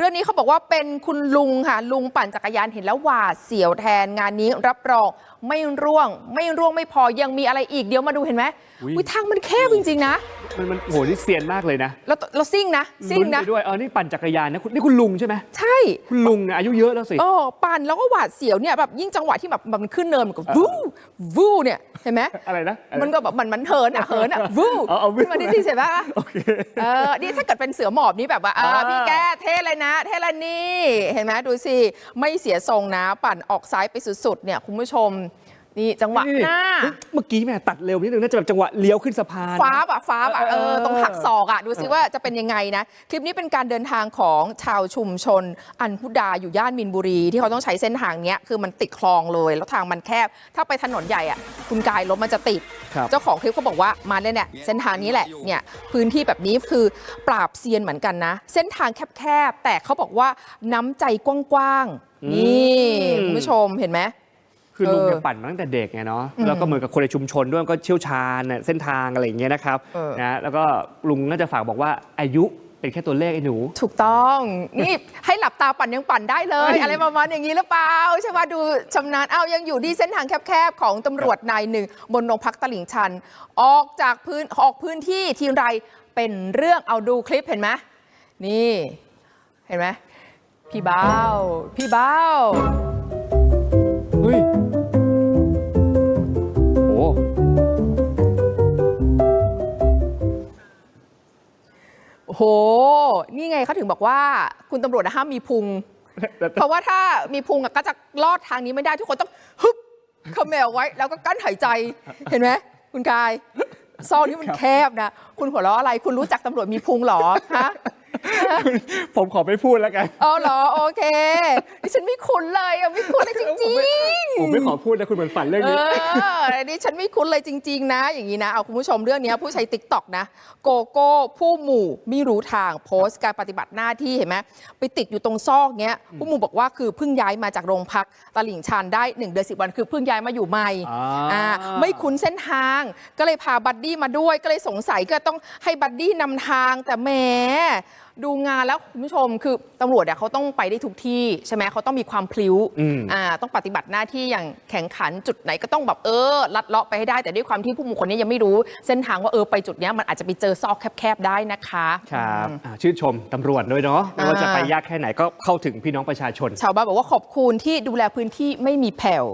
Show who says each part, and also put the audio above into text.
Speaker 1: เรื่องนี้เขาบอกว่าเป็นคุณลุงค่ะ ลุงปั่นจักรยานเห็นแล้วหวาดเสียวแทนงานนี้รับรองไม่ร่วง ไม่ร่วงไม่พอยังมีอะไรอีกเดี๋ยวมาดูเห็นไหม
Speaker 2: อุ๊ย
Speaker 1: อุ๊ยทางมันแคบจริง ๆ นะ
Speaker 2: มันมันโอ้โหนี่เซียนมากเลยนะ
Speaker 1: แล้วเราซิ่งนะซิ่ง
Speaker 2: ลุ้น
Speaker 1: นะ
Speaker 2: ไปด้วยเออนี่ปั่นจักรยานนะคุณนี่คุณลุงใช่ไหม
Speaker 1: ใช่
Speaker 2: คุณลุงนะอายุเยอะแล้วสิ
Speaker 1: โอ้ปั่นแล้วก็หวาดเสียวเนี่ยแบบยิ่งจังหวะที่แบบมันขึ้นเนินมันก็วูวูเนี่ยเห็นไหม
Speaker 2: อะไรนะอะไระ
Speaker 1: มันก็แบบมันมันเหินอะเหินอะวู
Speaker 2: เอาเอาวู้
Speaker 1: ขึ้นมาที่ที่เสร็จปะ
Speaker 2: โอเค
Speaker 1: เออนี่ถ้าเกิดเป็นเสือหมอบนี่แบบว่าอ่า
Speaker 2: อ่า
Speaker 1: พี่แกเท่เลยนะเทเลนี่ เห็นไหมดูสิ ไม่เสียทรงนะ ปั่นออกซ้ายไปสุดๆเนี่ยคุณผู้ชม นี่จังหวะ
Speaker 2: นี่
Speaker 1: หน้า
Speaker 2: เฮ้ยเมื่อกี้แม่ตัดเร็วนิดนึงน่าจะแบบจังหวะเลี้ยวขึ้นสะพาน
Speaker 1: ฟ้าบอะฟ้าบอะเอ
Speaker 2: เออ
Speaker 1: อ ตรงหักศอกอะดูสิว่าจะเป็นยังไงนะ คลิปนี้เป็นการเดินทางของชาวชุมชน อันพุดาอยู่ย่านมินบุรี ที่เขาต้องใช้เส้นทางเนี้ยคือมันติดคลองเลย แล้วทางมันแคบ ถ้าไปถนนใหญ่อะคุณกายรถมันจะติด
Speaker 2: ครับ
Speaker 1: เจ้าของคลิปเขาบอกว่ามาเนี่ยเนี่ยเส้นทางนี้แหละเนี่ยพื้นที่แบบนี้คือปราบเซียนเหมือนกันนะ เส้นทางแคบๆแต่เขาบอกว่าน้ำใจกว้างๆนี่
Speaker 2: อืม
Speaker 1: คุณผู้ชมเห็นไหม
Speaker 2: คือลุง
Speaker 1: เออ
Speaker 2: เนี่ยปั่นมาตั้งแต่เด็กไงเนาะ
Speaker 1: อืม
Speaker 2: แล้วก็เหมือนกับคนในชุมชนด้วยก็เชี่ยวชาญน่ะเส้นทางอะไรอย่างเงี้ยนะครับ
Speaker 1: เออ
Speaker 2: นะแล้วก็ลุงน่าจะฝากบอกว่าอายุเป็นแค่ตัวเลขไอ้หนู
Speaker 1: ถูกต้อง นี่ให้หลับตาปั่นยังปั่นได้เลย
Speaker 2: เฮ้ย
Speaker 1: อะไรประมาณอย่างนี้หรือเปล่าใช่ไหมดูชำนาญเอายังอยู่ที่เส้นทางแคบๆ ของตำรวจนายหนึ่ง บนโรงพักตลิ่งชัน ออกจากพื้นออกพื้นที่ทีไรเป็นเรื่องเอาดูคลิปเห็นไหมนี่เห็นไหมพี่เบ้าพี่เบ้า
Speaker 2: เฮ้ย
Speaker 1: โอ้โห นี่ไงเขาถึงบอกว่าคุณตำรวจนะห้ามมีพุง เพราะว่าถ้ามีพุงอะก็จะลอดทางนี้ไม่ได้ทุกคนต้องฮึบเขมวไว้ แล้วก็กั้นหายใจเห็นไหมคุณกายซองนี้มันแคบนะ คุณหัวเราะอะไร คุณรู้จักตำรวจมีพุงเหรอฮะ
Speaker 2: ผมขอไม่พูดแล้วกัน
Speaker 1: เออเหรอ โอเคดิฉันไม่คุ้นเลยอะไม่คุ้นเลยจริงๆ
Speaker 2: ผมไม่ขอพูดนะคุณเหมือนฝันเรื่อง
Speaker 1: เอ
Speaker 2: นี้
Speaker 1: ออันนี้ฉันไม่คุ้นเลยจริง ๆ นะ อย่างนี้นะ เอาคุณผู้ชมเรื่องนี้ผู้ใช้ติ๊กต็อกนะ โกโก้ผู้หมู่ไม่รู้ทางโพสต์การปฏิบัติหน้าที่เห็นไหมไปติดอยู่ตรงซอกเนี้ย ผู้หมู่บอกว่าคือเพิ่งย้ายมาจากโรงพักตลิ่งชันได้1เดือน10วันคือเพิ่งย้ายมาอยู่ใหม่
Speaker 2: อ่า
Speaker 1: ไม่คุ้นเส้นทาง ก็เลยพาบัดดี้มาด้วยก็เลยสงสัยก็ต้องให้บัดดี้นำทางแต่แหม ดูงานแล้วคุณผู้ชมคือตำรวจเนี่ยเขาต้องไปได้ทุกที่ใช่ไหมเขาต้องมีความพลิ้ว
Speaker 2: อืม
Speaker 1: อ่าต้องปฏิบัติหน้าที่อย่างแข่งขันจุดไหนก็ต้องแบบเออลัดเลาะไปให้ได้แต่ด้วยความที่ผู้มุคนนี้ยังไม่รู้ เส้นทางว่าเออไปจุดเนี้ยมันอาจจะไปเจอซอกแคบๆได้นะคะ
Speaker 2: ครับ
Speaker 1: อืม
Speaker 2: อ่าชื่นชมตำรวจด้วยเนาะไม่ว่า
Speaker 1: อ่า
Speaker 2: จะไปยากแค่ไหนก็เข้าถึงพี่น้องประชาชน
Speaker 1: ชาวบ้านบอกว่าขอบคุณที่ดูแลพื้นที่ไม่มีแผ่ว